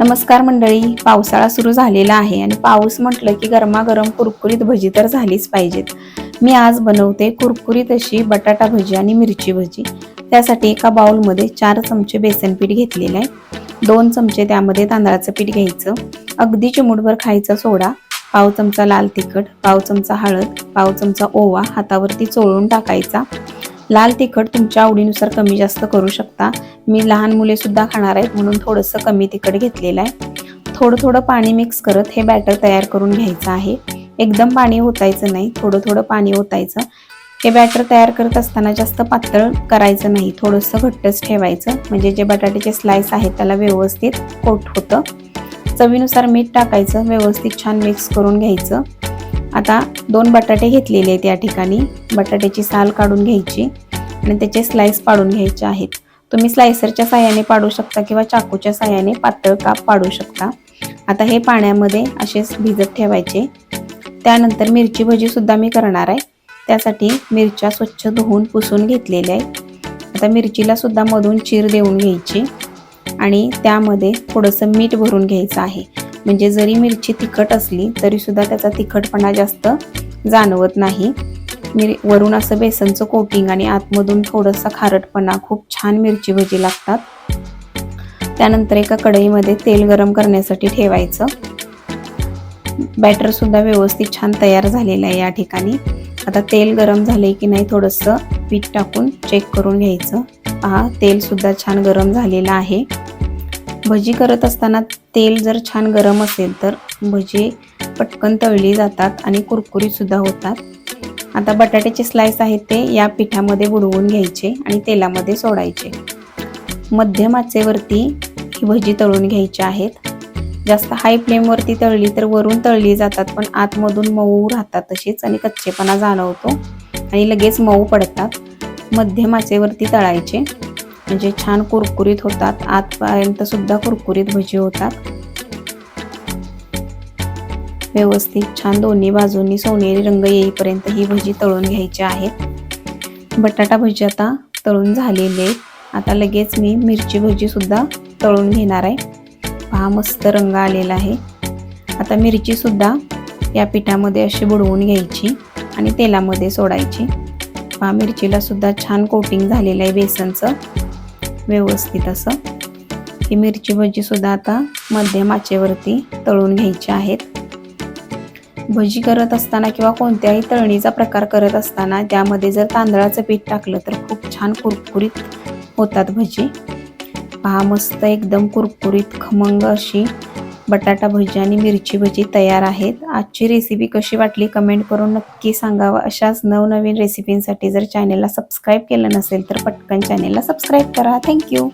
नमस्कार मंडळी पावसाळा सुरू झालेला आहे आणि पाऊस म्हटलं की गरमागरम कुरकुरीत भजी तर झालीच पाहिजेत. मी आज बनवते कुरकुरीत अशी बटाटा भजी आणि मिरची भजी. त्यासाठी एका बाउलमध्ये चार चमचे बेसन पीठ घेतलेलं आहे. दोन चमचे त्यामध्ये तांदळाचं पीठ घ्यायचं. अगदी चिमूटभर खायचा सोडा. पाव चमचा लाल तिखट पाव चमचा हळद पाव चमचा ओवा हातावरती चोळून टाकायचा. लाल तिखट तुमच्या आवडीनुसार कमी जास्त करू शकता. मी लहान मुले सुद्धा खाणार आहेत म्हणून थोडंसं कमी तिखट घेतलेलं आहे. थोडं थोडं पाणी मिक्स करत हे बॅटर तयार करून घ्यायचं आहे. एकदम पाणी ओतायचं नाही थोडं थोडं पाणी ओतायचं. हे बॅटर तयार करत असताना जास्त पातळ करायचं नाही थोडंसं घट्टच ठेवायचं. म्हणजे जे बटाट्याचे स्लाइस आहेत त्याला व्यवस्थित कोट होतं. चवीनुसार मीठ टाकायचं व्यवस्थित छान मिक्स करून घ्यायचं. आता दोन बटाटे घेतलेले आहेत या ठिकाणी. बटाट्याची साल काढून घ्यायची आणि त्याचे स्लाइस पाडून घ्यायचे आहेत. तुम्ही स्लायसरच्या साह्याने पाडू शकता किंवा चाकूच्या साह्याने पातळ काप पाडू शकता. आता हे पाण्यामध्ये असेच भिजत ठेवायचे. त्यानंतर मिरची भजी सुद्धा मी करणार आहे. त्यासाठी मिरच्या स्वच्छ धुवून पुसून घेतलेल्या आहेत. आता मिरचीला सुद्धा मधून चीर देऊन घ्यायची आणि त्यामध्ये थोडंसं मीठ भरून घ्यायचं आहे. म्हणजे जरी मिरची तिखट असली तरी सुद्धा त्याचा तिखटपणा जास्त जाणवत नाही. मिर वरून असं बेसनचं कोटिंग आणि आतमधून थोडंसं खारटपणा खूप छान मिरची भजी लागतात. त्यानंतर एका कढईमध्ये तेल गरम करण्यासाठी ठेवायचं. बॅटरसुद्धा व्यवस्थित छान तयार झालेलं आहे या ठिकाणी. आता तेल गरम झाले की नाही थोडंसं पीठ टाकून चेक करून घ्यायचं. पहा तेलसुद्धा छान गरम झालेलं आहे. भजी करत असताना तेल जर छान गरम असेल तर भजी पटकन तळली जातात आणि कुरकुरीतसुद्धा होतात. आता बटाट्याचे स्लाइस आहेत ते या पिठामध्ये बुडवून घ्यायचे आणि तेलामध्ये सोडायचे. मध्यम आचेवरती ही भजी तळून घ्यायची आहेत. जास्त हाय फ्लेमवरती तळली तर वरून तळली जातात पण आतमधून मऊ राहतात तशीच आणि कच्चेपणा जाणवतो आणि लगेच मऊ पडतात. मध्यम आचेवरती तळायचे. म्हणजे छान कुरकुरीत होतात. आतपर्यंत सुद्धा कुरकुरीत भजी होतात. व्यवस्थित छान दोन्ही बाजूंनी सोनेरी रंग येईपर्यंत ही भजी तळून घ्यायची आहेत बटाटा भजी आता तळून झालेली आता लगेच मी मिरची भजी सुद्धा तळून घेणार आहे. पहा मस्त रंग आलेला आहे. आता मिरची सुद्धा या पिठामध्ये अशी बुडवून घ्यायची आणि तेलामध्ये सोडायची. पहा मिरचीला सुद्धा छान कोटिंग झालेलं आहे बेसनचं. व्यवस्थित असं. ही मिरची भजीसुद्धा आता मध्यम आचेवरती तळून घ्यायची आहेत. भजी करत असताना किंवा कोणत्याही तळणीचा प्रकार करत असताना त्यामध्ये जर तांदळाचं पीठ टाकलं तर खूप छान कुरकुरीत होतात भजी. पहा मस्त एकदम कुरकुरीत खमंग अशी बटाटा भजी आणि मिरची भजी तयार आहेत. आजची रेसिपी कशी वाटली कमेंट करून नक्की सांगावं. अशाच नवनवीन रेसिपींसाठी जर चॅनेलला सबस्क्राईब केलं नसेल तर पटकन चॅनेलला सबस्क्राईब करा. थँक्यू